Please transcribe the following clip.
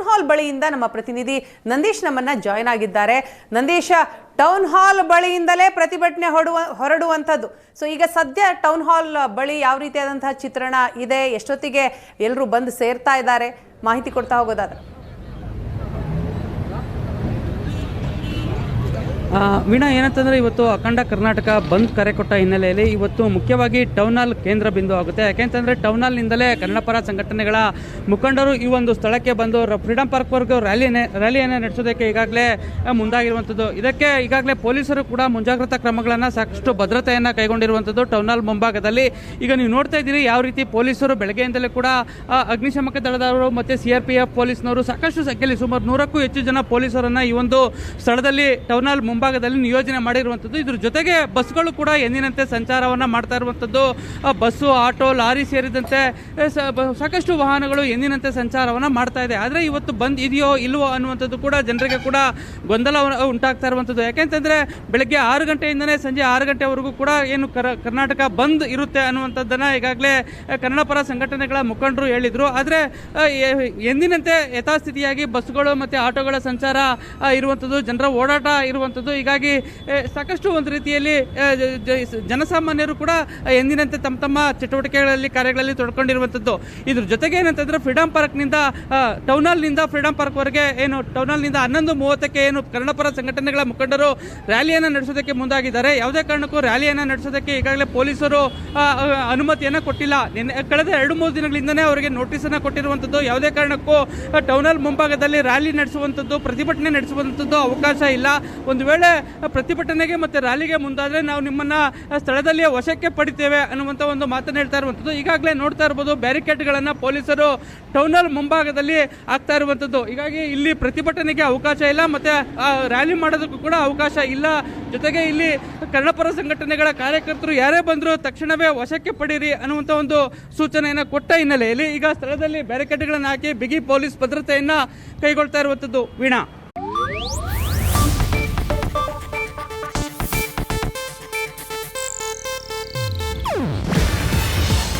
Town hall ಬಳಿಯಿಂದ ನಮ್ಮ ಪ್ರತಿನಿಧಿ ನಂದೀಶ್ ನಮ್ಮನ್ನ ಜಾಯ್ನ್ ಆಗಿದ್ದಾರೆ. ನಂದೀಶ, ಟೌನ್ ಹಾಲ್ ಬಳಿಯಿಂದಲೇ ಪ್ರತಿಭಟನೆ ಹೊಡುವ, ಹೊರಡುವಂಥದ್ದು. ಸೊ ಈಗ ಸದ್ಯ ಟೌನ್ ಹಾಲ್ ಬಳಿ ಯಾವ ರೀತಿಯಾದಂತಹ ಚಿತ್ರಣ ಇದೆ? ಎಷ್ಟೊತ್ತಿಗೆ ಎಲ್ಲರೂ ಬಂದು ಸೇರ್ತಾ ಇದ್ದಾರೆ? ಮಾಹಿತಿ ಕೊಡ್ತಾ ಹೋಗೋದಾದ್ರೆ. ವೀಣಾ, ಏನಂತಂದ್ರೆ ಇವತ್ತು ಅಖಂಡ ಕರ್ನಾಟಕ ಬಂದ್ ಕರೆ ಕೊಟ್ಟ ಹಿನ್ನೆಲೆಯಲ್ಲಿ ಇವತ್ತು ಮುಖ್ಯವಾಗಿ ಟೌನ್ ಹಾಲ್ ಕೇಂದ್ರ ಬಿಂದು ಆಗುತ್ತೆ. ಯಾಕೆಂತಂದ್ರೆ ಟೌನ್ ಹಾಲ್ನಿಂದಲೇ ಕನ್ನಡ ಪರ ಸಂಘಟನೆಗಳ ಮುಖಂಡರು ಈ ಒಂದು ಸ್ಥಳಕ್ಕೆ ಬಂದು ಫ್ರೀಡಂ ಪಾರ್ಕ್ವರೆಗೂ ರ್ಯಾಲಿನೇ ರ್ಯಾಲಿಯನ್ನು ನಡೆಸೋದಕ್ಕೆ ಈಗಾಗಲೇ ಮುಂದಾಗಿರುವಂಥದ್ದು ಇದಕ್ಕೆ ಈಗಾಗಲೇ ಪೊಲೀಸರು ಕೂಡ ಮುಂಜಾಗ್ರತಾ ಕ್ರಮಗಳನ್ನು ಸಾಕಷ್ಟು ಭದ್ರತೆಯನ್ನು ಕೈಗೊಂಡಿರುವಂಥದ್ದು ಟೌನ್ ಹಾಲ್ ಮುಂಭಾಗದಲ್ಲಿ. ಈಗ ನೀವು ನೋಡ್ತಾ ಇದ್ದೀರಿ ಯಾವ ರೀತಿ ಪೊಲೀಸರು ಬೆಳಗ್ಗೆಯಿಂದಲೇ ಕೂಡ ಅಗ್ನಿಶಾಮಕ ದಳದವರು ಮತ್ತು ಸಿ ಆರ್ ಪಿ ಎಫ್ ಪೊಲೀಸ್ನವರು ಸಾಕಷ್ಟು ಸಂಖ್ಯೆಯಲ್ಲಿ ಸುಮಾರು ನೂರಕ್ಕೂ ಹೆಚ್ಚು ಜನ ಪೊಲೀಸರನ್ನು ಈ ಒಂದು ಸ್ಥಳದಲ್ಲಿ ಟೌನ್ ಹಾಲ್ ಮುಂಭಾಗದಲ್ಲಿ ನಿಯೋಜನೆ ಮಾಡಿರುವಂಥದ್ದು. ಇದ್ರ ಜೊತೆಗೆ ಬಸ್ಗಳು ಕೂಡ ಎಂದಿನಂತೆ ಸಂಚಾರವನ್ನು ಮಾಡ್ತಾ ಇರುವಂಥದ್ದು. ಬಸ್ಸು, ಆಟೋ, ಲಾರಿ ಸೇರಿದಂತೆ ಸಾಕಷ್ಟು ವಾಹನಗಳು ಎಂದಿನಂತೆ ಸಂಚಾರವನ್ನು ಮಾಡ್ತಾ ಇದೆ. ಆದರೆ ಇವತ್ತು ಬಂದ್ ಇದೆಯೋ ಇಲ್ವೋ ಅನ್ನುವಂಥದ್ದು ಕೂಡ ಜನರಿಗೆ ಕೂಡ ಗೊಂದಲ ಉಂಟಾಗ್ತಾ ಇರುವಂಥದ್ದು. ಯಾಕೆಂತಂದರೆ ಬೆಳಗ್ಗೆ ಆರು ಗಂಟೆಯಿಂದನೇ ಸಂಜೆ ಆರು ಗಂಟೆವರೆಗೂ ಕೂಡ ಏನು ಕರ- ಕರ್ನಾಟಕ ಬಂದ್ ಇರುತ್ತೆ ಅನ್ನುವಂಥದ್ದನ್ನು ಈಗಾಗಲೇ ಕನ್ನಡ ಪರ ಸಂಘಟನೆಗಳ ಮುಖಂಡರು ಹೇಳಿದರು. ಆದರೆ ಎಂದಿನಂತೆ ಯಥಾಸ್ಥಿತಿಯಾಗಿ ಬಸ್ಗಳು ಮತ್ತು ಆಟೋಗಳ ಸಂಚಾರ ಇರುವಂಥದ್ದು, ಜನರ ಓಡಾಟ ಇರುವಂಥದ್ದು ಹೀಗಾಗಿ ಸಾಕಷ್ಟು ಒಂದು ರೀತಿಯಲ್ಲಿ ಜನಸಾಮಾನ್ಯರು ಕೂಡ ಎಂದಿನಂತೆ ತಮ್ಮ ತಮ್ಮ ಚಟುವಟಿಕೆಗಳಲ್ಲಿ, ಕಾರ್ಯಗಳಲ್ಲಿ ತೊಡ್ಕೊಂಡಿರುವಂಥದ್ದು. ಇದ್ರ ಜೊತೆಗೆ ಏನಂತಂದ್ರೆ ಫ್ರೀಡಂ ಪಾರ್ಕ್ನಿಂದ ಟೌನ್ ಫ್ರೀಡಂ ಪಾರ್ಕ್ವರೆಗೆ ಏನು ಟೌನ್ ಹಾಲ್ನಿಂದ ಹನ್ನೊಂದು ಮೂವತ್ತಕ್ಕೆ ಏನು ಕನ್ನಡಪರ ಸಂಘಟನೆಗಳ ಮುಖಂಡರು ರ್ಯಾಲಿಯನ್ನು ನಡೆಸೋದಕ್ಕೆ ಮುಂದಾಗಿದ್ದಾರೆ. ಯಾವುದೇ ಕಾರಣಕ್ಕೂ ರ್ಯಾಲಿಯನ್ನು ನಡೆಸೋದಕ್ಕೆ ಈಗಾಗಲೇ ಪೊಲೀಸರು ಅನುಮತಿಯನ್ನು ಕೊಟ್ಟಿಲ್ಲ. ನಿನ್ನೆ, ಕಳೆದ ಎರಡು ಮೂರು ದಿನಗಳಿಂದನೇ ಅವರಿಗೆ ನೋಟಿಸನ್ನು ಕೊಟ್ಟಿರುವಂಥದ್ದು. ಯಾವುದೇ ಕಾರಣಕ್ಕೂ ಟೌನ್ ಹಾಲ್ ಮುಂಭಾಗದಲ್ಲಿ ರ್ಯಾಲಿ ನಡೆಸುವಂಥದ್ದು, ಪ್ರತಿಭಟನೆ ನಡೆಸುವಂಥದ್ದು ಅವಕಾಶ ಇಲ್ಲ. ಒಂದು ವೇಳೆ ಆ, ಪ್ರತಿಭಟನೆಗೆ ಮತ್ತು ರ್ಯಾಲಿಗೆ ಮುಂದಾದರೆ ನಾವು ನಿಮ್ಮನ್ನ ಸ್ಥಳದಲ್ಲಿಯೇ ವಶಕ್ಕೆ ಪಡಿತೇವೆ ಅನ್ನುವಂಥ ಒಂದು ಮಾತನ್ನು ಹೇಳ್ತಾ ಇರುವಂಥದ್ದು. ಈಗಾಗಲೇ ನೋಡ್ತಾ ಇರ್ಬೋದು ಬ್ಯಾರಿಕೇಡ್ಗಳನ್ನು ಪೊಲೀಸರು ಟೌನಲ್ ಮುಂಭಾಗದಲ್ಲಿ ಆಗ್ತಾ ಇರುವಂಥದ್ದು. ಹೀಗಾಗಿ ಇಲ್ಲಿ ಪ್ರತಿಭಟನೆಗೆ ಅವಕಾಶ ಇಲ್ಲ ಮತ್ತೆ ರ್ಯಾಲಿ ಮಾಡೋದಕ್ಕೂ ಕೂಡ ಅವಕಾಶ ಇಲ್ಲ. ಜೊತೆಗೆ ಇಲ್ಲಿ ಕನ್ನಡಪರ ಸಂಘಟನೆಗಳ ಕಾರ್ಯಕರ್ತರು ಯಾರೇ ಬಂದರೂ ತಕ್ಷಣವೇ ವಶಕ್ಕೆ ಪಡೀರಿ ಅನ್ನುವಂಥ ಒಂದು ಸೂಚನೆಯನ್ನು ಕೊಟ್ಟ ಹಿನ್ನೆಲೆಯಲ್ಲಿ ಈಗ ಸ್ಥಳದಲ್ಲಿ ಬ್ಯಾರಿಕೇಡ್ಗಳನ್ನು ಹಾಕಿ ಬಿಗಿ ಪೊಲೀಸ್ ಭದ್ರತೆಯನ್ನು ಕೈಗೊಳ್ತಾ ಇರುವಂಥದ್ದು. ವೀಣಾ.